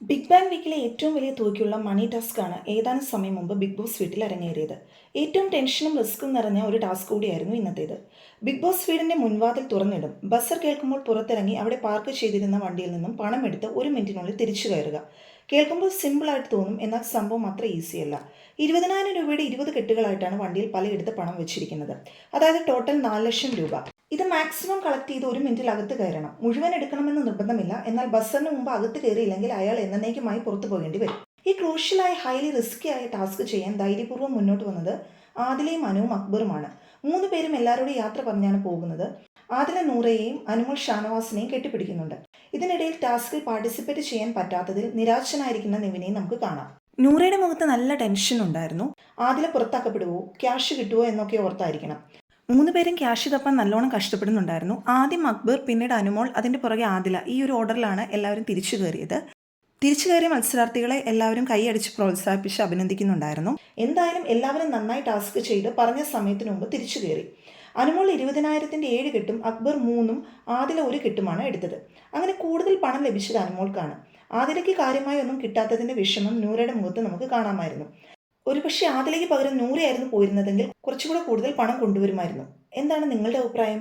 Big bang വീക്കിലെ ഏറ്റവും വലിയ തൂക്കിയുള്ള മണി ടാസ്ക്കാണ് ഏതാനും സമയം മുമ്പ് ബിഗ് ബോസ് വീട്ടിൽ അരങ്ങേറിയത്. ഏറ്റവും ടെൻഷനും റിസ്ക്കും നിറഞ്ഞ ഒരു ടാസ്ക് കൂടിയായിരുന്നു ഇന്നത്തേത്. ബിഗ് ബോസ് വീടിന്റെ മുൻവാതിൽ തുറന്നിടും. ബസർ കേൾക്കുമ്പോൾ പുറത്തിറങ്ങി അവിടെ പാർക്ക് ചെയ്തിരുന്ന വണ്ടിയിൽ നിന്നും പണം എടുത്ത് ഒരു മിനിറ്റിനുള്ളിൽ തിരിച്ചു കയറുക. കേൾക്കുമ്പോൾ സിമ്പിളായിട്ട് തോന്നും എന്നാൽ സംഭവം അത്ര ഈസിയല്ല ഇരുപതിനായിരം രൂപയുടെ ഇരുപത് കെട്ടുകളായിട്ടാണ് വണ്ടിയിൽ പലയിടത്ത് പണം വെച്ചിരിക്കുന്നത്. അതായത് ടോട്ടൽ നാല് ലക്ഷം രൂപ. ഇത് മാക്സിമം കളക്ട് ചെയ്ത് ഒരു മിനിറ്റിൽ അകത്ത് കയറണം. മുഴുവൻ എടുക്കണമെന്ന് നിർബന്ധമില്ല. എന്നാൽ ബസ്സറിന് മുമ്പ് അകത്ത് കയറിയില്ലെങ്കിൽ അയാൾ എന്നേക്കുമായി പുറത്തു പോകേണ്ടി വരും. ഈ ക്രൂഷ്യലായ ഹൈലി റിസ്കി ആയ ടാസ്ക് ചെയ്യാൻ ധൈര്യപൂർവം മുന്നോട്ട് വന്നത് ആദിലയും അനുവും അക്ബറുമാണ്. മൂന്ന് പേരും എല്ലാവരോടും യാത്ര പറഞ്ഞാണ് പോകുന്നത്. ആദില നൂറയെയും അനുമൽ ഷാനവാസിനെയും കെട്ടിപ്പിടിക്കുന്നുണ്ട്. ഇതിനിടയിൽ ടാസ്കിൽ പാർട്ടിസിപ്പേറ്റ് ചെയ്യാൻ പറ്റാത്തതിൽ നിരാശനായിരിക്കുന്ന നിവിനെയും നമുക്ക് കാണാം. നൂറയുടെ മുഖത്ത് നല്ല ടെൻഷൻ ഉണ്ടായിരുന്നു. ആദില പുറത്താക്കപ്പെടുവോ? ക്യാഷ് കിട്ടുമോ എന്നൊക്കെ ഓർത്തായിരിക്കണം. മൂന്ന് പേരും ക്യാഷ് തപ്പാൻ നല്ലോണം കഷ്ടപ്പെടുന്നുണ്ടായിരുന്നു. ആദ്യം അക്ബർ പിന്നീട് അനുമോൾ അതിന്റെ പുറകെ ആദില. ഈ ഒരു ഓർഡറിലാണ് എല്ലാവരും തിരിച്ചു കയറിയത്. തിരിച്ചു കയറിയ മത്സരാർത്ഥികളെ എല്ലാവരും കൈയടിച്ച് പ്രോത്സാഹിപ്പിച്ച് അഭിനന്ദിക്കുന്നുണ്ടായിരുന്നു. എന്തായാലും എല്ലാവരും നന്നായി ടാസ്ക് ചെയ്ത് പറഞ്ഞ സമയത്തിന് മുമ്പ് തിരിച്ചു കയറി. അനുമോൾ ഇരുപതിനായിരത്തിന്റെ ഏഴ് കെട്ടും അക്ബർ മൂന്നും ആദില ഒരു കെട്ടുമാണ് എടുത്തത്. അങ്ങനെ കൂടുതൽ പണം ലഭിച്ചത് അനുമോൾക്കാണ്. ആദിലയ്ക്ക് കാര്യമായി ഒന്നും കിട്ടാത്തതിന്റെ വിഷമം നൂറയുടെ മുഖത്ത് നമുക്ക് കാണാമായിരുന്നു. ഒരുപക്ഷെ ആദിലയ്ക്ക് പകരം നൂറയായിരുന്നു പോയിരുന്നതെങ്കിൽ കുറച്ചുകൂടെ കൂടുതൽ പണം കൊണ്ടുവരുമായിരുന്നു. എന്താണ് നിങ്ങളുടെ അഭിപ്രായം?